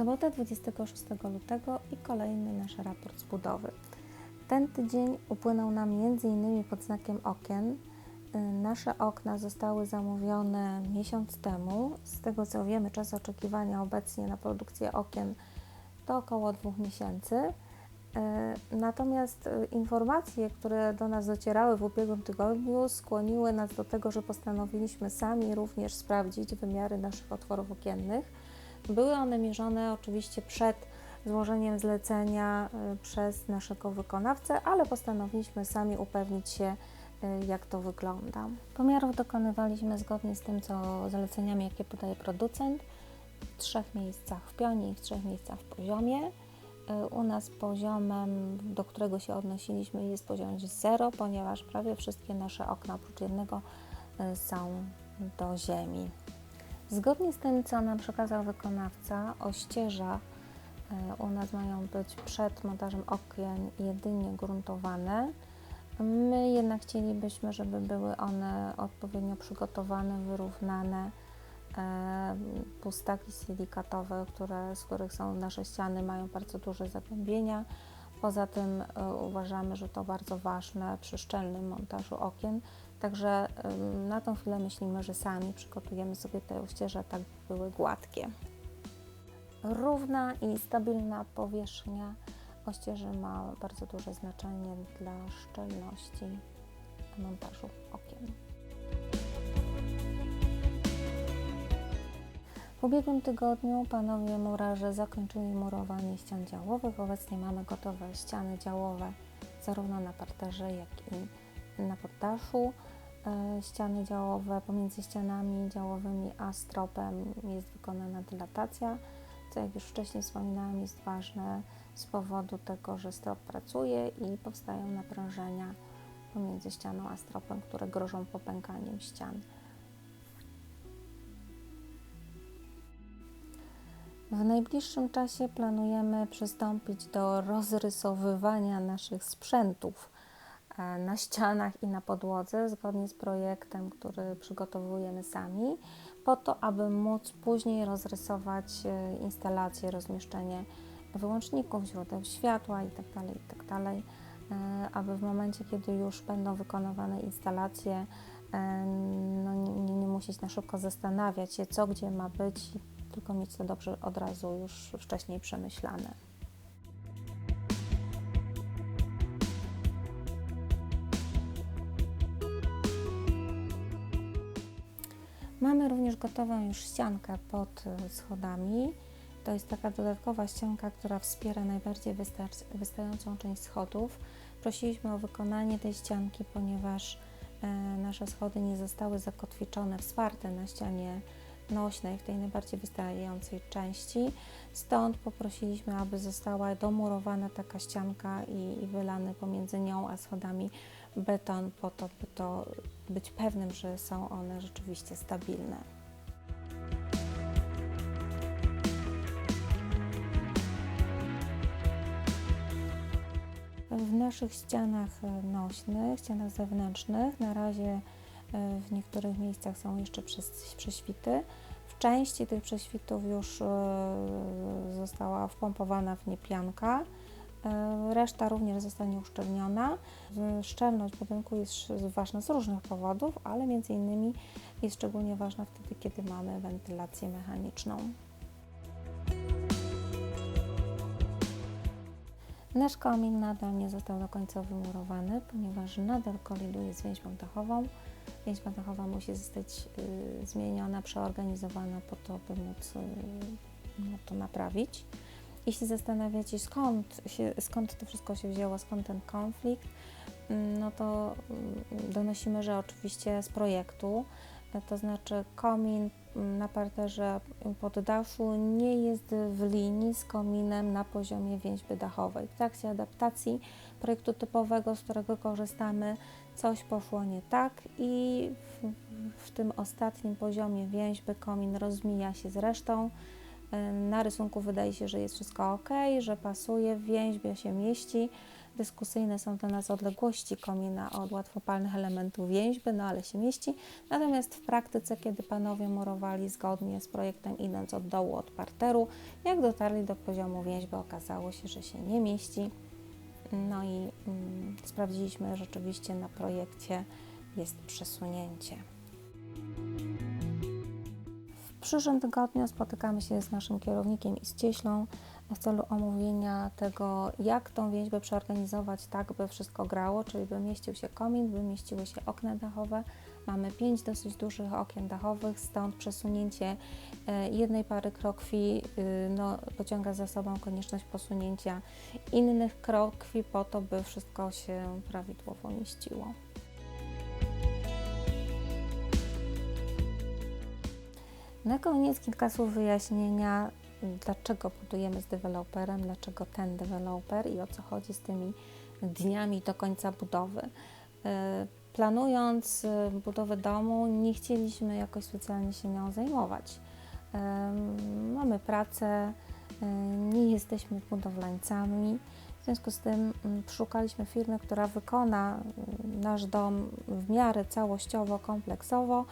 Sobota 26 lutego i kolejny nasz raport z budowy. Ten tydzień upłynął nam m.in. pod znakiem okien. Y, Nasze okna zostały zamówione miesiąc temu. Z tego co wiemy, czas oczekiwania obecnie na produkcję okien to około dwóch miesięcy. Y, Natomiast y, informacje, które do nas docierały w ubiegłym tygodniu, skłoniły nas do tego, że postanowiliśmy sami również sprawdzić wymiary naszych otworów okiennych. Były one mierzone oczywiście przed złożeniem zlecenia y, przez naszego wykonawcę, ale postanowiliśmy sami upewnić się, y, jak to wygląda. Pomiarów dokonywaliśmy zgodnie z tym, co zaleceniami, jakie podaje producent, w trzech miejscach w pionie i w trzech miejscach w poziomie. Y, U nas poziomem, do którego się odnosiliśmy, jest poziom 0, ponieważ prawie wszystkie nasze okna, oprócz jednego, są do ziemi. Zgodnie z tym, co nam przekazał wykonawca, ościeża y, u nas mają być przed montażem okien jedynie gruntowane. My jednak chcielibyśmy, żeby były one odpowiednio przygotowane, wyrównane. E, Pustaki silikatowe, które, z których są nasze ściany, mają bardzo duże zagłębienia. Poza tym e, uważamy, że to bardzo ważne przy szczelnym montażu okien. Także na tą chwilę myślimy, że sami przygotujemy sobie te ościeże tak, by były gładkie. Równa i stabilna powierzchnia ościeży ma bardzo duże znaczenie dla szczelności montażu okien. W ubiegłym tygodniu panowie murarze zakończyli murowanie ścian działowych. Obecnie mamy gotowe ściany działowe zarówno na parterze, jak i na poddaszu. E, Ściany działowe, pomiędzy ścianami działowymi a stropem jest wykonana dylatacja, co jak już wcześniej wspominałam jest ważne z powodu tego, że strop pracuje i powstają naprężenia pomiędzy ścianą a stropem, które grożą popękaniem ścian. W najbliższym czasie planujemy przystąpić do rozrysowywania naszych sprzętów na ścianach i na podłodze, zgodnie z projektem, który przygotowujemy sami, po to, aby móc później rozrysować e, instalacje, rozmieszczenie wyłączników, źródeł światła itd., itd., e, aby w momencie, kiedy już będą wykonywane instalacje, e, no, nie, nie musieć na szybko zastanawiać się, co gdzie ma być, tylko mieć to dobrze od razu już wcześniej przemyślane. Mamy również gotową już ściankę pod e, schodami. To jest taka dodatkowa ścianka, która wspiera najbardziej wystającą część schodów. Prosiliśmy o wykonanie tej ścianki, ponieważ e, nasze schody nie zostały zakotwiczone, wsparte na ścianie nośnej w tej najbardziej wystającej części. Stąd poprosiliśmy, aby została domurowana taka ścianka i, i wylany pomiędzy nią a schodami beton, po to, by to być pewnym, że są one rzeczywiście stabilne. W naszych ścianach nośnych, ścianach zewnętrznych, na razie w niektórych miejscach są jeszcze prześwity. W części tych prześwitów już e, została wpompowana w nie pianka. E, Reszta również zostanie uszczelniona. Szczelność budynku jest ważna z różnych powodów, ale między innymi jest szczególnie ważna wtedy, kiedy mamy wentylację mechaniczną. Nasz komin nadal nie został do końca wymurowany, ponieważ nadal koliduje z więźbą dachową. Więźba dachowa musi zostać y, zmieniona, przeorganizowana po to, by móc y, no, to naprawić. Jeśli zastanawiacie skąd, się, skąd to wszystko się wzięło, skąd ten konflikt, mm, no to mm, donosimy, że oczywiście z projektu, to znaczy komin na parterze poddaszu nie jest w linii z kominem na poziomie więźby dachowej. W trakcie adaptacji projektu typowego, z którego korzystamy, coś poszło nie tak i w, w tym ostatnim poziomie więźby komin rozmija się z resztą. Na rysunku wydaje się, że jest wszystko ok, że pasuje, w więźbie się mieści. Dyskusyjne są dla nas odległości komina od łatwopalnych elementów więźby, no ale się mieści. Natomiast w praktyce, kiedy panowie murowali zgodnie z projektem, idąc od dołu, od parteru, jak dotarli do poziomu więźby, okazało się, że się nie mieści. No i mm, sprawdziliśmy rzeczywiście na projekcie jest przesunięcie. W przyszłym tygodniu spotykamy się z naszym kierownikiem i z cieślą w celu omówienia tego, jak tą więźbę przeorganizować tak, by wszystko grało, czyli by mieścił się komin, by mieściły się okna dachowe. Mamy pięć dosyć dużych okien dachowych, stąd przesunięcie e, jednej pary krokwi y, no, pociąga za sobą konieczność posunięcia innych krokwi po to, by wszystko się prawidłowo mieściło. Na koniec kilka słów wyjaśnienia, dlaczego budujemy z deweloperem, dlaczego ten deweloper i o co chodzi z tymi dniami do końca budowy. E, Planując e, budowę domu, nie chcieliśmy jakoś specjalnie się nią zajmować. E, Mamy pracę, nie jesteśmy budowlańcami, w związku z tym mm, szukaliśmy firmy, która wykona nasz dom w miarę całościowo, kompleksowo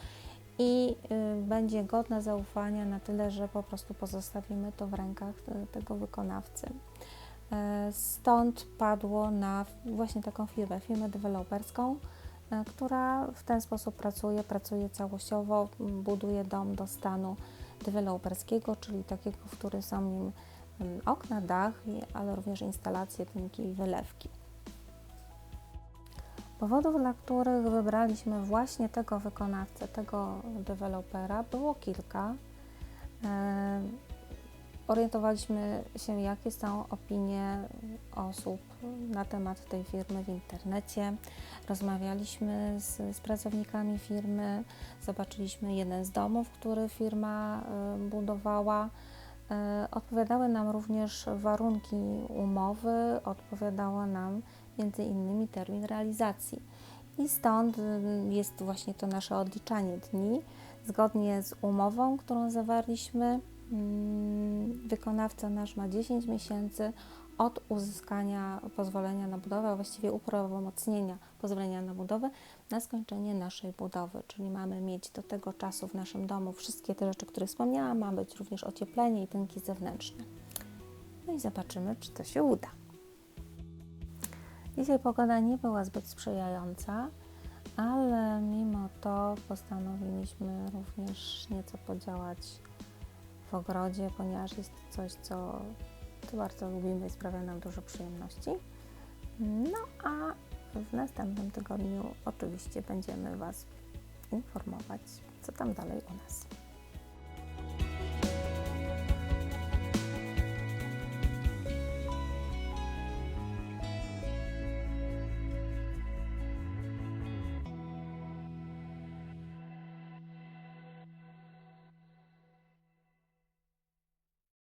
i y, będzie godna zaufania na tyle, że po prostu pozostawimy to w rękach tego wykonawcy. E, Stąd padło na właśnie taką firmę, firmę deweloperską, e, która w ten sposób pracuje, pracuje całościowo, buduje dom do stanu deweloperskiego, czyli takiego, w którym są nim m, okna, dach, ale również instalacje, tynki i wylewki. Powodów, dla których wybraliśmy właśnie tego wykonawcę, tego dewelopera, było kilka. E, Orientowaliśmy się, jakie są opinie osób na temat tej firmy w internecie. Rozmawialiśmy z, z pracownikami firmy, zobaczyliśmy jeden z domów, który firma e, budowała. E, Odpowiadały nam również warunki umowy, odpowiadała nam między innymi termin realizacji. I stąd y, jest właśnie to nasze odliczanie dni. Zgodnie z umową, którą zawarliśmy, mm, wykonawca nasz ma 10 miesięcy od uzyskania pozwolenia na budowę, a właściwie uprawomocnienia pozwolenia na budowę na skończenie naszej budowy. Czyli mamy mieć do tego czasu w naszym domu wszystkie te rzeczy, które wspomniałam, ma być również ocieplenie i tynki zewnętrzne. No i zobaczymy, czy to się uda. Dzisiaj pogoda nie była zbyt sprzyjająca, ale mimo to postanowiliśmy również nieco podziałać w ogrodzie, ponieważ jest to coś, co, bardzo lubimy i sprawia nam dużo przyjemności. No a w następnym tygodniu oczywiście będziemy Was informować, co tam dalej u nas.